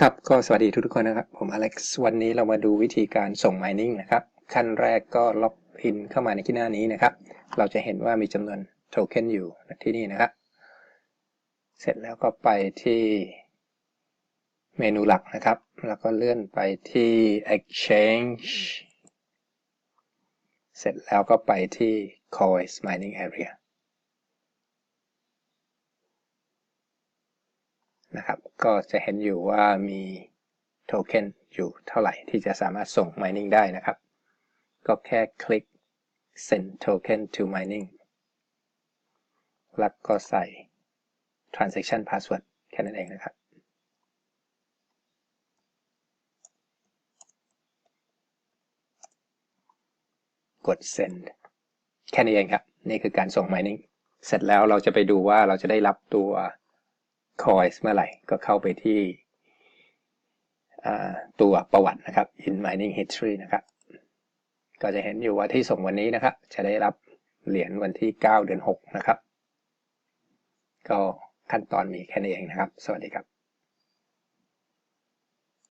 ครับก็สวัสดีทุกๆคนนะครับ ผมอเล็กซ์วันนี้เรามาดูวิธีการส่ง mining นะครับ ขั้นแรกก็ล็อกอินเข้ามาในที่หน้านี้นะครับ เราจะเห็นว่ามีจำนวนโทเค็นอยู่ที่นี่นะครับ เสร็จแล้วก็ไปที่เมนูหลักนะครับ แล้วก็เลื่อนไปที่ exchange เสร็จแล้วก็ไปที่ coins mining area นะครับ ก็จะเห็นอยู่ว่ามีโทเค็นอยู่เท่าไหร่ที่จะสามารถส่ง mining ได้นะครับ ก็แค่คลิก send token to mining แล้วก็ใส่ transaction password แค่นั้นเองนะครับ กด send แค่นี้เองครับ นี่คือการส่ง mining เสร็จแล้วเราจะไปดูว่าเราจะได้รับตัว coins เมื่อไหร่ก็เข้าไปที่ตัวประวัตินะครับ in mining history นะครับ ก็จะเห็นอยู่ว่าที่ส่งวันนี้นะครับ จะได้รับเหรียญวันที่ 9 เดือน 6 นะครับ ก็ขั้นตอนมีแค่นี้เองนะครับ สวัสดีครับ